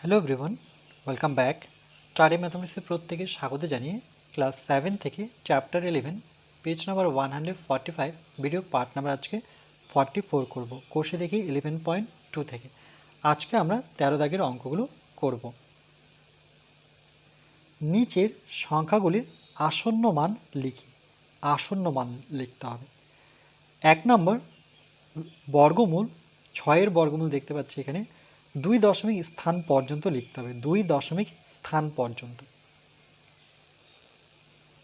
Hello everyone welcome back study ম্যাথামেটিক্সের প্রত্যেকে স্বাগত জানিয়ে ক্লাস সেভেন থেকে chapter eleven page number one hundred forty five video part number আজকে forty four করব কোর্সে দেখি ইলেভেন পয়েন্ট টু থেকে। আজকে আমরা তেরো দাগের অঙ্কগুলো করব। নিচের সংখ্যাগুলির আসন্ন মান লিখি। আসন্ন মান লিখতে হবে। এক নম্বর, বর্গমূল, ছয়ের বর্গমূল দেখতে পাচ্ছি এখানে। দুই দশমিক স্থান পর্যন্ত লিখতে হবে, দুই দশমিক স্থান পর্যন্ত।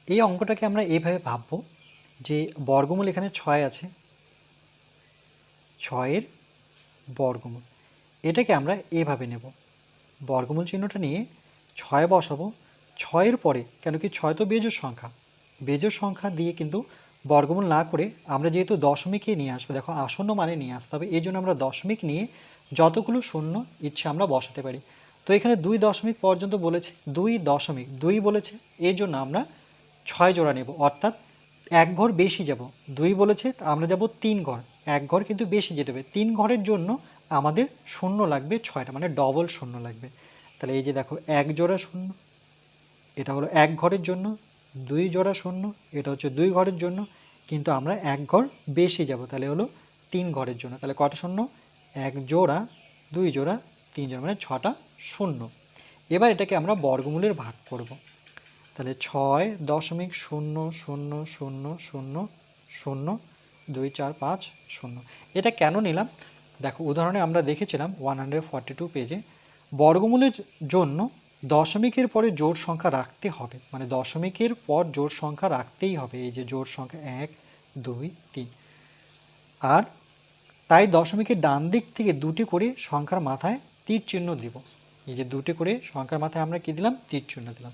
এই অঙ্কটাকে আমরা এইভাবে ভাববো যে বর্গমূল এখানে ছয় আছে, ছয়ের বর্গমূল। এটাকে আমরা এভাবে নেব। বর্গমূল চিহ্নটা নিয়ে ছয় বসাবো, ছয়ের পরে, কেন কি ছয় তো বেজোর সংখ্যা। বেজোর সংখ্যা দিয়ে কিন্তু বর্গমূল না করে আমরা যেহেতু দশমিকে নিয়ে আসব, দেখো আসন্ন মানে নিয়ে আসতে হবে, এই জন্য আমরা দশমিক নিয়ে যতগুলো শূন্য ইচ্ছে আমরা বসাতে পারি। তো এখানে দুই দশমিক পর্যন্ত বলেছে, দুই দশমিক দুই বলেছে এই জন্য আমরা ছয় জোড়া নেব। অর্থাৎ এক ঘর বেশি যাব। দুই বলেছে আমরা যাব তিন ঘর। এক ঘর কিন্তু বেশি যেতে হবে। তিন ঘরের জন্য আমাদের শূন্য লাগবে ছয়টা মানে ডবল শূন্য লাগবে। তাহলে এই যে দেখো, এক জোড়া শূন্য, এটা হলো এক ঘরের জন্য, দুই জোড়া শূন্য, এটা হচ্ছে দুই ঘরের জন্য, কিন্তু আমরা এক ঘর বেশি যাব। তাহলে হলো তিন ঘরের জন্য। তাহলে কটা শূন্য? এক জোড়া, দুই জোড়া, তিন জোড়া মানে ছটা শূন্য। এবার এটাকে আমরা বর্গমূলের ভাগ করব। তাহলে ছয় দশমিক শূন্য শূন্য শূন্য শূন্য শূন্য, দুই, চার, পাঁচ, শূন্য। এটা কেন নিলাম? দেখো, উদাহরণে আমরা দেখেছিলাম ওয়ান হান্ড্রেড ফর্টি টু পেজে বর্গমূলের জন্য দশমিকের পরে জোড় সংখ্যা রাখতে হবে। মানে দশমিকের পর জোড় সংখ্যা রাখতেই হবে। এই যে জোড় সংখ্যা এক, দুই, তিন। আর তাই দশমিকের ডান দিক থেকে দুটি করে সংখ্যার মাথায় তীর চিহ্ন দিব। এই যে দুটি করে সংখ্যার মাথায় আমরা কি দিলাম? তীর চিহ্ন দিলাম।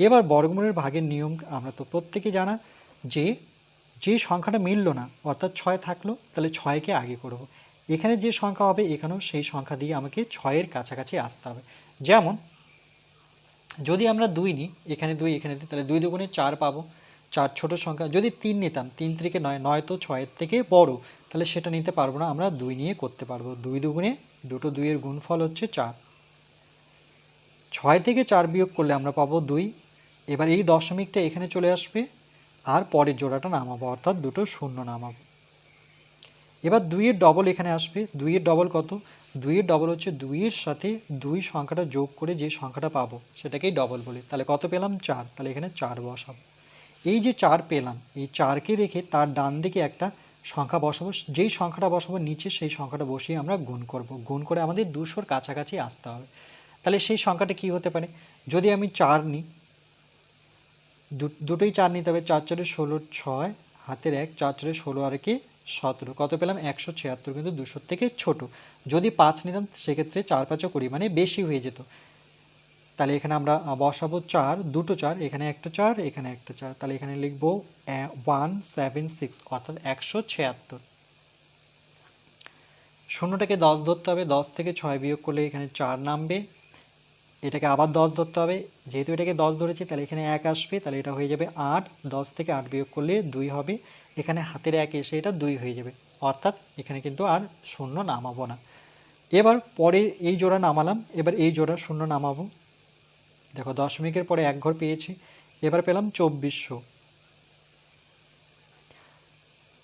এবার বর্গমূলের ভাগের নিয়ম আমরা তো প্রত্যেকে জানা যে যে সংখ্যাটা মিলল না, অর্থাৎ ছয় থাকল, তাহলে ছয়কে আগে করব। এখানে যে সংখ্যা হবে এখানেও সেই সংখ্যা দিয়ে আমাকে ছয়ের কাছাকাছি আসতে হবে। যেমন, যদি আমরা দুই নিই, এখানে দুই, এখানে দিই তাহলে দুই দুগুণে চার পাবো। চার ছোট সংখ্যা, যদি তিন নিতাম, তিন থেকে নয় নয় তো ছয়ের থেকে বড়। তাহলে সেটা নিতে পারব না, আমরা দুই নিয়ে করতে পারব। দুই দুগুণে দুটো দুইয়ের গুণফল হচ্ছে চার। ছয় থেকে চার বিয়োগ করলে আমরা পাবো দুই। এবার এই দশমিকটা এখানে চলে আসবে আর পরের জোড়াটা নামাবো, অর্থাৎ দুটো শূন্য নামাবো। এবার দুইয়ের ডবল এখানে আসবে। দুইয়ের ডবল কত? দুইয়ের ডবল হচ্ছে দুইয়ের সাথে দুই সংখ্যাটা যোগ করে যে সংখ্যাটা পাবো, সেটাকেই ডবল বলি। তাহলে কত পেলাম? চার। তাহলে এখানে চার বসাবো। এই যে চার পেলাম, এই চারকে রেখে তার ডান দিকে একটা সংখ্যা বসাবো, যেই সংখ্যাটা বসাবো নিচে সেই সংখ্যাটা বসিয়ে আমরা গুণ করব। গুণ করে আমাদের দুশোর কাছাকাছি আসতে হবে। তাহলে সেই সংখ্যাটা কি হতে পারে? যদি আমি চার নিই দুটোই চার নিতে হবে, চার চারে ষোলো ছয়, হাতের এক, চার চারে ষোলো আর কি সতেরো। কত পেলাম? একশো ছিয়াত্তর, কিন্তু দুশোর থেকে ছোট। যদি পাঁচ নিতাম, সেক্ষেত্রে চার পাঁচও কুড়ি মানে বেশি হয়ে যেত। তাহলে এখানে আমরা বসাবো চার, দুটো চার, এখানে একটা চার, এখানে একটা চার। তাহলে এখানে লিখব ওয়ান, সেভেন, সিক্স, অর্থাৎ একশো ছিয়াত্তর। শূন্যটাকে দশ ধরতে হবে, দশ থেকে ছয় বিয়োগ করলে এখানে চার নামবে। এটাকে আবার দশ ধরতে হবে। যেহেতু এটাকে দশ ধরেছি, তাহলে এখানে এক আসবে, তাহলে এটা হয়ে যাবে আট। দশ থেকে আট বিয়োগ করলে দুই হবে। এখানে হাতের এক এসে এটা দুই হয়ে যাবে। অর্থাৎ এখানে কিন্তু আর শূন্য নামাবো না। এবার পরে এই জোড়া নামালাম। এবার এই জোড়া শূন্য নামাবো। দেখো দশমিকের পরে এক ঘর পেয়েছি। এবার পেলাম চব্বিশশো।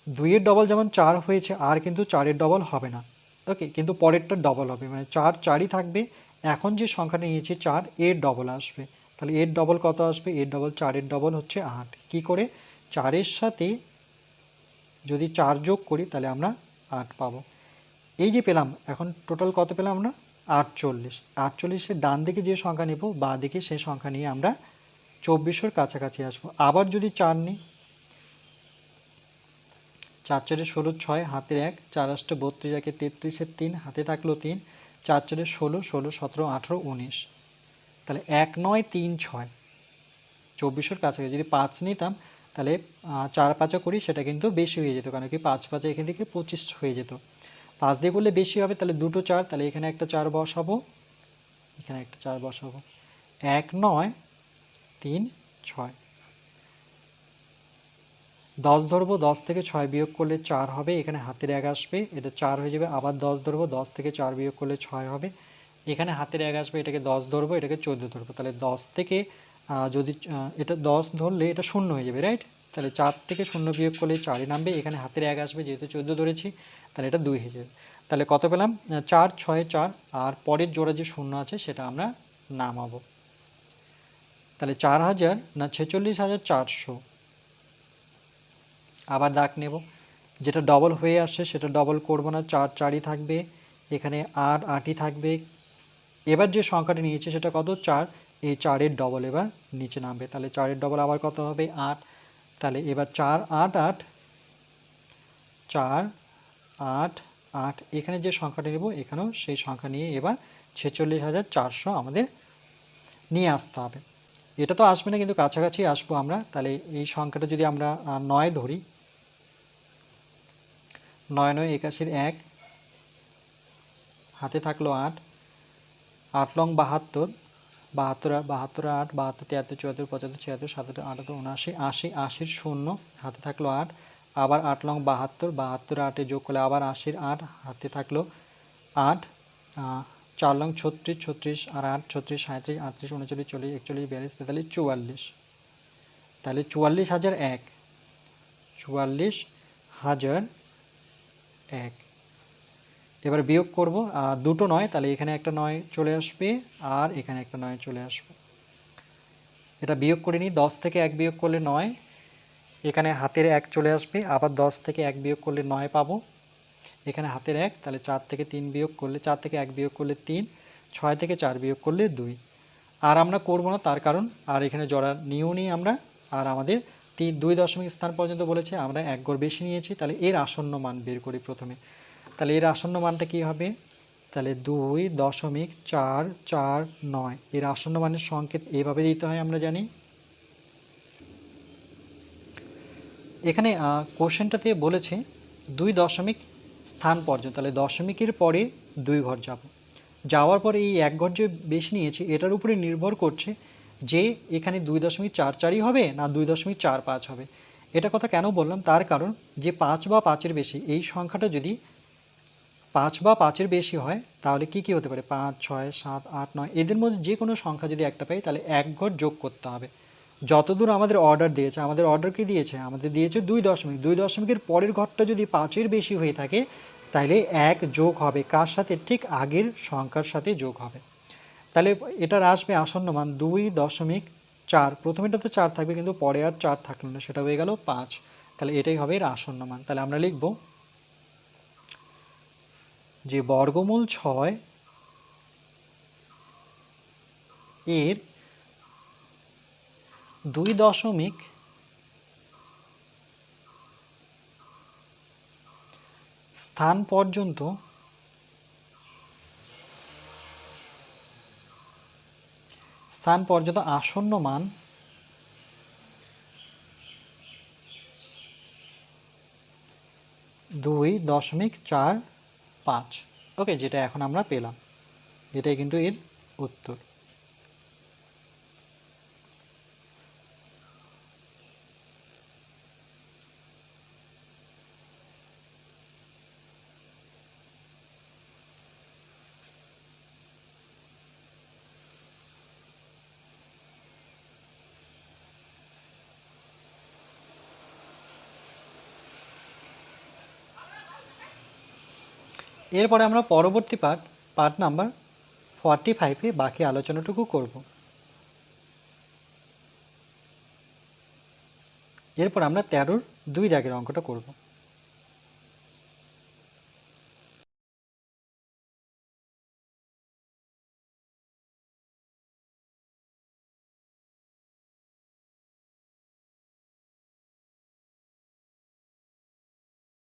দুইয়ের ডবল যেমন চার হয়েছে, আর কিন্তু চারের ডবল হবে না। ওকে কিন্তু পরেরটা ডবল হবে। মানে চার চারই থাকবে। এখন যে সংখ্যাটা নিয়েছি, চার এর ডবল আসবে। তাহলে এর ডবল কত আসবে? এর ডবল চারের ডবল হচ্ছে আট। কি করে? চারের সাথে যদি চার যোগ করি, তাহলে আমরা আট পাবো। এই যে পেলাম, এখন টোটাল কত পেলাম আমরা? আটচল্লিশ। আটচল্লিশের ডান দিকে যে সংখ্যা নেব বা দিকে সেই সংখ্যা নিয়ে আমরা চব্বিশের কাছাকাছি আসব। আবার যদি চার নিই, চার চারে ষোলো ছয়, হাতের এক, চার আষ্টে বত্রিশ, একে তেত্রিশের তিন, হাতে থাকল তিন, চার চারে ষোলো ষোলো, সতেরো, আঠেরো, উনিশ। তাহলে এক নয়, তিন ছয়। চব্বিশের কাছাকাছি। যদি পাঁচ নিতাম, তাহলে চার পাঁচা করি, সেটা কিন্তু বেশি হয়ে যেত, কারণ কি পাঁচ পাঁচা এখান থেকে পঁচিশ হয়ে যেত। পাঁচ দিয়ে করলে বেশি হবে, তাহলে দুটো চার, তাহলে এখানে একটা চার বসাবো, এখানে একটা চার বসাবো। এক, নয়, তিন, ছয়। দশ ধরবো, দশ থেকে ছয় বিয়োগ করলে চার হবে, এখানে হাতের এক আসবে, এটা চার হয়ে যাবে, আবার দশ ধরবো, দশ থেকে চার বিয়োগ করলে ছয় হবে। এখানে হাতের এক আসবে, এটাকে দশ ধরবো, এটাকে চোদ্দ ধরবো, তাহলে দশ থেকে যদি এটা দশ ধরলে এটা শূন্য হয়ে যাবে রাইট তাহলে চার থেকে শূন্য বিয়োগ করলে চারই নামবে, এখানে হাতের এক আসবে, যেহেতু চোদ্দ ধরেছি তাহলে এটা দুই যাবে। তাহলে কত পেলাম? চার, ছয়, চার। আর পরের জোড়া যে শূন্য আছে, সেটা আমরা নামাবো। তাহলে চার হাজার না ছেচল্লিশ হাজার চারশো। আবার দাগ নেব। যেটা ডবল হয়ে আসছে, সেটা ডবল করব না। চার, চারই থাকবে। এখানে আট, আটই থাকবে। এবার যে সংখ্যাটা নিয়েছে, সেটা কত? চার। এই চারের ডবল এবার নিচে নামবে। তাহলে চারের ডবল আবার কত হবে? আট। তাহলে এবার চার, আট আট। চার আট আট, এখানে যে সংখ্যাটা নেব, এখানেও সেই সংখ্যা নিয়ে এবার ছেচল্লিশ হাজার চারশো আমাদের নিয়ে আসতে হবে। এটা তো আসবে না, কিন্তু কাছাকাছি আসব আমরা। তাহলে এই সংখ্যাটা যদি আমরা নয় ধরি, নয় নয়, একাশির এক, হাতে থাকল আট আট লং বাহাত্তর বাহাত্তর বাহাত্তর আট, বাহাত্তর, তিয়াত্তর, চুয়াত্তর, পঁচাত্তর, ছিয়াত্তর, সাতাত্তর, আটাত্তর, উনআশি, আশি, আশির শূন্য, হাতে থাকল আট আবার আট লং বাহাত্তর বাহাত্তর আটে যোগ করলে আবার আশির আট, হাতে থাকল আট চার লং ছত্রিশ ছত্রিশ আর আট, ছত্রিশ সাঁত্রিশ আটত্রিশ, উনচল্লিশ, চল্লিশ, একচল্লিশ, বিয়াল্লিশ, তেতাল্লিশ, চুয়াল্লিশ। তাহলে চুয়াল্লিশ হাজার এক। চুয়াল্লিশ হাজার এক। এবার বিয়োগ করব দুটো নয়, তাহলে এখানে একটা নয় চলে আসবে, আর এখানে একটা নয় চলে আসবে। এটা বিয়োগ করে নিই, দশ থেকে এক বিয়োগ করলে নয় এখানে হাতের এক চলে আসবে, আবার দশ থেকে এক বিয়োগ করলে নয় পাবো। এখানে হাতের এক, তাহলে চার থেকে তিন বিয়োগ করলে চার থেকে এক বিয়োগ করলে তিন, ছয় থেকে চার বিয়োগ করলে দুই। আর আমরা করব না, তার কারণ, আর এখানে জড়ার নিয়েও নিই আমরা, আর আমাদের তিন, দুই দশমিক স্থান পর্যন্ত বলেছে, আমরা এক গড় বেশি নিয়েছি, তাহলে এর আসন্ন মান বের করি প্রথমে। তাহলে এর আসন্ন মানটা কী হবে? তাহলে দুই দশমিক চার চার নয়, এর আসন্ন মানের সংকেত এভাবে দিতে হয় আমরা জানি। এখানে কোশ্চেনটাতে বলেছে, দুই দশমিক স্থান পর্যন্ত, তাহলে দশমিকের পরে দুই ঘর যাব। যাওয়ার পরে এই এক ঘর যে বেশি নিয়েছে, এটার উপরে নির্ভর করছে যে এখানে দুই দশমিক চার চারই হবে না দুই দশমিক চার পাঁচ হবে। এটা কথা কেন বললাম? তার কারণ যে পাঁচ বা পাঁচের বেশি, এই সংখ্যাটা যদি পাঁচ বা পাঁচের বেশি হয়, তাহলে কি কি হতে পারে? পাঁচ, ছয়, সাত, আট, নয়, এদের মধ্যে যে কোনো সংখ্যা যদি একটা পাই, তাহলে এক ঘর যোগ করতে হবে। যতদূর আমাদের অর্ডার দিয়েছে, আমাদের অর্ডার কি দিয়েছে? আমাদের দিয়েছে দুই দশমিক। দুই দশমিকের পরের ঘরটা যদি পাঁচের বেশি হয়ে থাকে, তাহলে এক যোগ হবে। কার সাথে? ঠিক আগের সংখ্যার সাথে যোগ হবে। তাহলে এটার আসবে আসন্ন মান দুই দশমিক চার। প্রথমেটা তো চার থাকবে, কিন্তু পরে আর চার থাকল না। সেটা হয়ে গেল পাঁচ। তাহলে এটাই হবে এর আসন্ন মান। তাহলে আমরা লিখব যে বর্গমূল ছয় এর দুই দশমিক স্থান পর্যন্ত স্থান পর্যন্ত আসন্ন মান দুই দশমিক চার পাঁচ। ওকে, যেটা এখন আমরা পেলাম। এটাই কিন্তু এর উত্তর। এরপরে আমরা পরবর্তী পার্ট পার্ট নাম্বার ফর্টি ফাইভে বাকি আলোচনাটুকু করব। এরপর আমরা তেরোর দুই দাগের অঙ্কটা করব।